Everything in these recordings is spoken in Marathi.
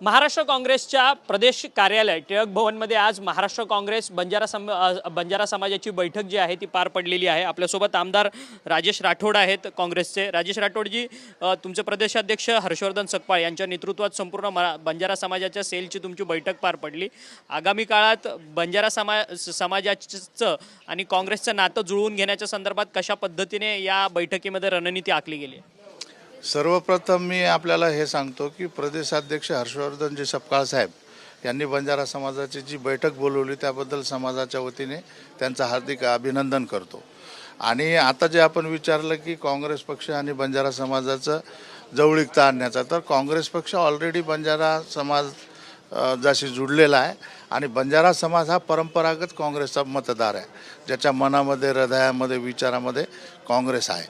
महाराष्ट्र काँग्रेसच्या प्रदेश कार्यालय टिळक भवनमध्ये आज महाराष्ट्र काँग्रेस बंजारा सम बंजारा समाजाची बैठक जी आहे ती पार पडलेली आहे. आपल्यासोबत आमदार राजेश राठोड आहेत काँग्रेसचे. राजेश राठोडजी तुमचे प्रदेशाध्यक्ष हर्षवर्धन सकपाळ यांच्या नेतृत्वात संपूर्ण मरा बंजारा समाजाच्या सेलची तुमची बैठक पार पडली. आगामी काळात बंजारा समा समाजाचं आणि काँग्रेसचं नातं जुळवून घेण्याच्या संदर्भात कशा पद्धतीने या बैठकीमध्ये रणनीती आखली गेली? आहे? सर्वप्रथम मी आपल्याला हे सांगतो की प्रदेशाध्यक्ष हर्षवर्धनजी सपकाळ साहेब यांनी बंजारा समाजाची जी बैठक बोलवली त्याबद्दल समाजाच्या वतीने त्यांचं हार्दिक अभिनंदन करतो. आणि आता जे आपण विचारलं की काँग्रेस पक्ष आणि बंजारा समाजाचं जवळीकता आणण्याचा तर काँग्रेस पक्ष ऑलरेडी बंजारा समाज जाशी जुडलेला आहे आणि बंजारा समाज हा परंपरागत काँग्रेसचा मतदार आहे ज्याच्या मनामध्ये हृदयामध्ये विचारामध्ये काँग्रेस आहे.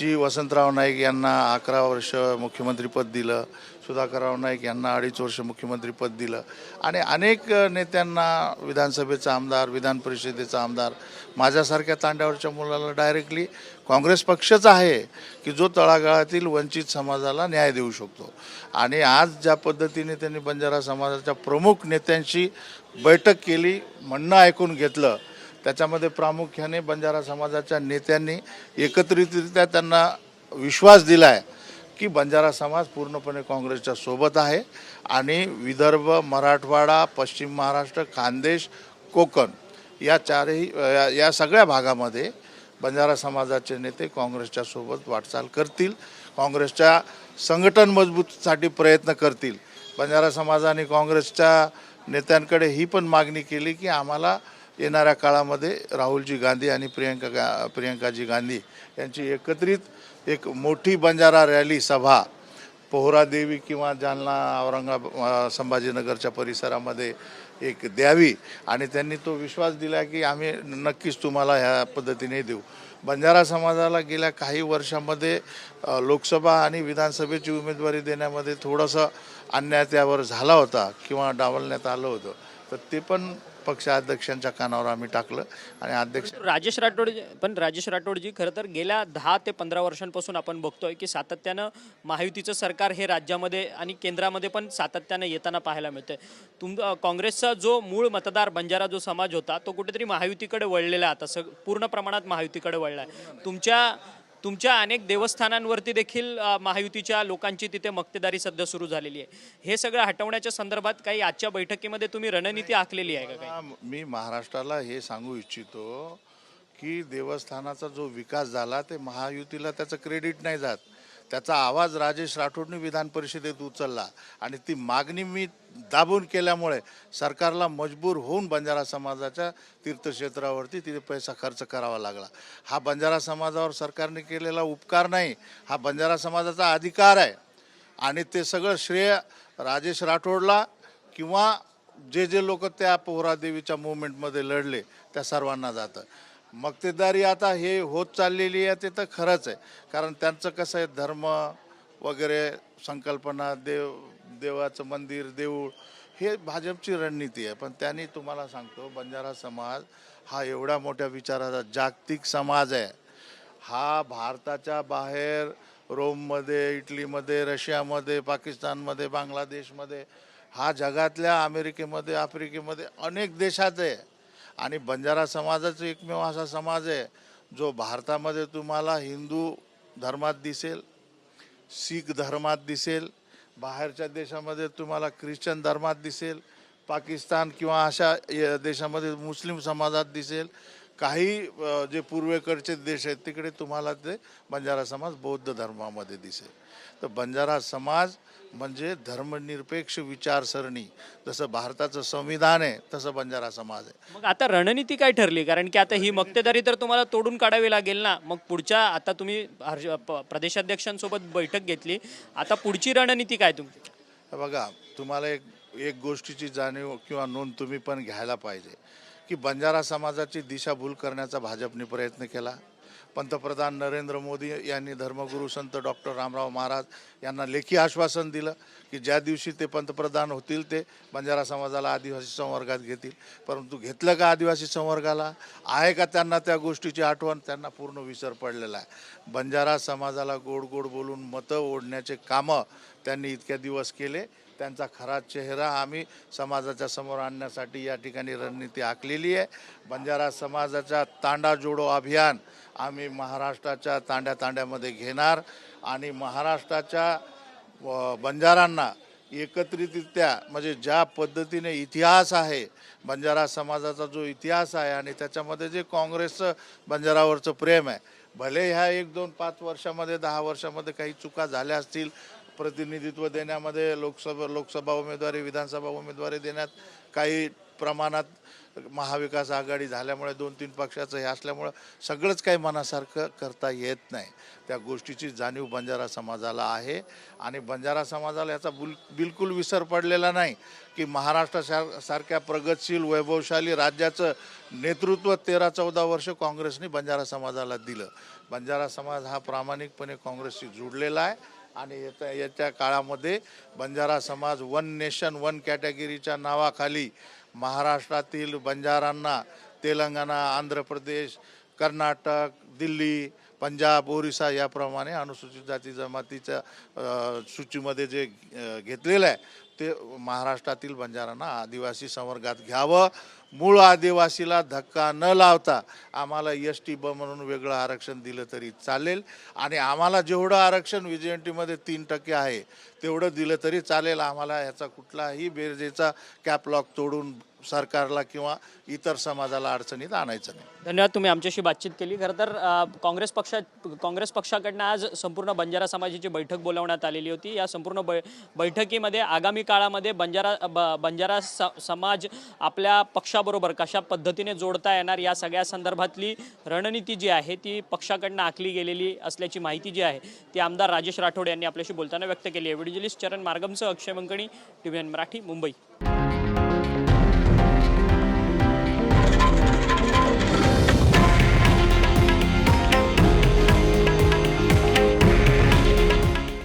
जी वसंतराव नाईक यांना अकरा वर्ष मुख्यमंत्रीपद दिलं सुधाकरराव नाईक यांना अडीच वर्ष मुख्यमंत्रीपद दिलं. आणि अनेक नेत्यांना विधानसभेचा आमदार विधान परिषदेचा आमदार माझ्यासारख्या तांड्यावरच्या मुलाला डायरेक्टली काँग्रेस पक्षच आहे की जो तळागाळातील वंचित समाजाला न्याय देऊ शकतो. आणि आज ज्या पद्धतीने त्यांनी बंजारा समाजाच्या प्रमुख नेत्यांशी बैठक केली म्हणणं ऐकून घेतलं त्याच्यामध्ये प्रामुख्याने बंजारा समाजाच्या नेत्यांनी एकत्रितरित्या त्यांना विश्वास दिला आहे की बंजारा समाज पूर्णपणे काँग्रेसच्या सोबत आहे. आणि विदर्भ मराठवाडा पश्चिम महाराष्ट्र खानदेश कोकण या चारही या या सगळ्या भागामध्ये बंजारा समाजाचे नेते काँग्रेसच्या सोबत वाटचाल करतील. काँग्रेसच्या संघटन मजबूतीसाठी प्रयत्न करतील. बंजारा समाजाने काँग्रेसच्या नेत्यांकडे ही पण मागणी केली की आम्हाला येणाऱ्या काळामध्ये राहुलजी गांधी आणि प्रियंका गा प्रियंकाजी गांधी यांची एकत्रित एक मोठी बंजारा रॅली सभा पोहरादेवी किंवा जालना औरंगाबाद संभाजीनगरच्या परिसरामध्ये एक द्यावी. आणि त्यांनी तो विश्वास दिला की आम्ही नक्कीच तुम्हाला ह्या पद्धतीने देऊ. बंजारा समाजाला गेल्या काही वर्षामध्ये लोकसभा आणि विधानसभेची उमेदवारी देण्यामध्ये थोडंसं अन्याय त्यावर झाला होता किंवा डावलण्यात आलं होतं. तर ते पण पक्षाध्यक्षांच्या कानावर आम्ही टाकलं आणि अध्यक्ष राजेश राठोड पण राजेश राठोडजी खरं तर गेल्या दहा ते पंधरा वर्षांपासून आपण बघतोय की सातत्यानं महायुतीचं सरकार हे राज्यामध्ये आणि केंद्रामध्ये पण सातत्यानं येताना पाहायला मिळतंय. तुम काँग्रेसचा जो मूळ मतदार बंजारा जो समाज होता तो कुठेतरी महायुतीकडे वळलेला आहे. आता सग पूर्ण प्रमाणात महायुतीकडे वळला आहे तुमच्या तुमच्या अनेक देवस्थानांवरती देखील महायुतीच्या लोकांची तिथे मक्तेदारी सध्या सुरू झालेली आहे. हे सगळं हटवण्याच्या संदर्भात काही आजच्या बैठकीमध्ये तुम्ही रणनीती आखलेली आहे का मी महाराष्ट्राला हे सांगू इच्छितो की देवस्थानाचा जो विकास झाला ते महायुतीला त्याचं क्रेडिट नाही जात. त्याचा आवाज राजेश राठोडने विधान परिषदेत उचलला आणि ती मागणी मी दाबून केल्यामुळे सरकारला मजबूर होऊन बंजारा समाजाच्या तीर्थक्षेत्रावरती तिथे पैसा खर्च करावा लागला. हा बंजारा समाजावर सरकारने केलेला उपकार नाही हा बंजारा समाजाचा अधिकार आहे. आणि ते सगळं श्रेय राजेश राठोडला किंवा जे जे लोक त्या पोहरादेवीच्या मुवमेंटमध्ये लढले त्या सर्वांना जातं. मक्तेदारी आता हे होत चाललेली आहे ते तर खरंच आहे. कारण त्यांचं कसं आहे धर्म वगैरे संकल्पना देव देवाचं मंदिर देऊळ हे भाजपची रणनीती आहे. पण त्यांनी तुम्हाला सांगतो बंजारा समाज हा एवढा मोठ्या विचाराचा जागतिक समाज आहे. हा भारताच्या बाहेर रोममध्ये इटलीमध्ये रशियामध्ये पाकिस्तानमध्ये बांगलादेशमध्ये हा जगातल्या अमेरिकेमध्ये आफ्रिकेमध्ये अनेक देशात आहे. आणि बंजारा समाजाचा एकमेव असा समाज आहे जो भारतामध्ये तुम्हाला हिंदू धर्मात दिसेल शीख धर्मात दिसेल बाहेरच्या देशामध्ये तुम्हाला ख्रिश्चन धर्मात दिसेल पाकिस्तान किंवा अशा देशामध्ये मुस्लिम समाजात दिसेल काही जे पूर्वेकडचे देश आहेत तिकडे तुम्हाला ते बंजारा समाज बौद्ध धर्मामध्ये दिसेल. तर बंजारा समाज म्हणजे धर्मनिरपेक्ष विचारसरणी. जसं भारताचं संविधान आहे तसं बंजारा समाज आहे. मग आता रणनीती काय ठरली? कारण की आता ही मक्तेदारी तर तुम्हाला तोडून काढावी लागेल ना. मग पुढच्या आता तुम्ही प्रदेशाध्यक्षांसोबत बैठक घेतली. आता पुढची रणनीती काय तुमची? बघा तुम्हाला एक एक गोष्टीची जाणीव किंवा नोंद तुम्ही पण घ्यायला पाहिजे. की बंजारा समाजाची दिशाभूल करण्याचा भाजपने प्रयत्न केला. पंतप्रधान नरेंद्र मोदी यांनी धर्मगुरू संत डॉक्टर रामराव महाराज यांना लेखी आश्वासन दिलं की ज्या दिवशी ते पंतप्रधान होतील ते बंजारा समाजाला आदिवासी संवर्गात घेतील. परंतु घेतलं का आदिवासी संवर्गाला? आहे का त्यांना त्या गोष्टीची आठवण? त्यांना पूर्ण विसर पडलेला आहे. बंजारा समाजाला गोड गोड बोलून मतं ओढण्याचे कामं त्यांनी इतक्या दिवस केले. त्यांचा खरा चेहरा आम्ही समाजाच्या समोर आणण्यासाठी या ठिकाणी रणनीती आखलेली आहे. बंजारा समाजाचा तांडा जोडो अभियान आम्ही महाराष्ट्राच्या तांड्या तांड्यामध्ये घेणार आणि महाराष्ट्राच्या बंजारांना एकत्रितरित्या म्हणजे ज्या पद्धतीने इतिहास आहे बंजारा समाजाचा जो इतिहास आहे आणि त्याच्यामध्ये जे काँग्रेसचं बंजारावरचं प्रेम आहे भले ह्या एक दोन पाच वर्षामध्ये दहा वर्षामध्ये काही चुका झाल्या असतील प्रतिनिधित्व देण्यामध्ये लोकसभा लोकसभा उमेदवारी विधानसभा उमेदवारी देण्यात काही प्रमाणात महाविकास आघाडी झाल्यामुळे दोन तीन पक्षाचं हे असल्यामुळं सगळंच काही मनासारखं करता येत नाही. त्या गोष्टीची जाणीव बंजारा समाजाला आहे. आणि बंजारा समाजाला याचा बुल बिलकुल विसर पडलेला नाही की महाराष्ट्र सार सारख्या प्रगतशील वैभवशाली राज्याचं नेतृत्व तेरा चौदा वर्ष काँग्रेसने बंजारा समाजाला दिलं. बंजारा समाज हा प्रामाणिकपणे काँग्रेसशी जुडलेला आहे. आणि येत्या येत्या काळामध्ये बंजारा समाज वन नेशन वन कॅटेगरीच्या नावाखाली महाराष्ट्रातील बंजारांना तेलंगणा आंध्र प्रदेश कर्नाटक दिल्ली पंजाब ओरिसा याप्रमाणे अनुसूचित जाती जमातीच्या सूचीमध्ये जे घेतलेलं आहे. ते महाराष्ट्रातील बंजारांना आदिवासी संवर्गात घ्यावं. मूळ आदिवासीला धक्का न लावता आम्हाला एस टी ब म्हणून वेगळं आरक्षण दिलं तरी चालेल. आणि आम्हाला जेवढं आरक्षण व्ही जी एन टीमध्ये तीन टक्के आहे तेवढं दिलं तरी चालेल. आम्हाला ह्याचा कुठलाही बेरजेचा कॅपलॉक तोडून सरकारला किंवा इतर समाजाला अडचणीत आणायचं नाही. धन्यवाद तुम्ही आमच्याशी बातचीत केली. खरं तर अ, काँग्रेस पक्षात काँग्रेस पक्षाकडनं आज संपूर्ण बंजारा समाजाची बैठक बोलावण्यात आलेली होती. या संपूर्ण बै बैठकीमध्ये आगामी काळामध्ये बंजारा ब- बंजारा स समाज आपल्या पक्षाबरोबर कशा पद्धतीने जोडता येणार या सगळ्या संदर्भातली रणनीती जी आहे ती पक्षाकडनं आखली गेलेली असल्याची माहिती जी आहे ती आमदार राजेश राठोड यांनी आपल्याशी बोलताना व्यक्त केली आहे. व्हिडिओ जर्नलिस्ट चरण मार्गमसह अक्षय मंकणी टी मराठी मुंबई.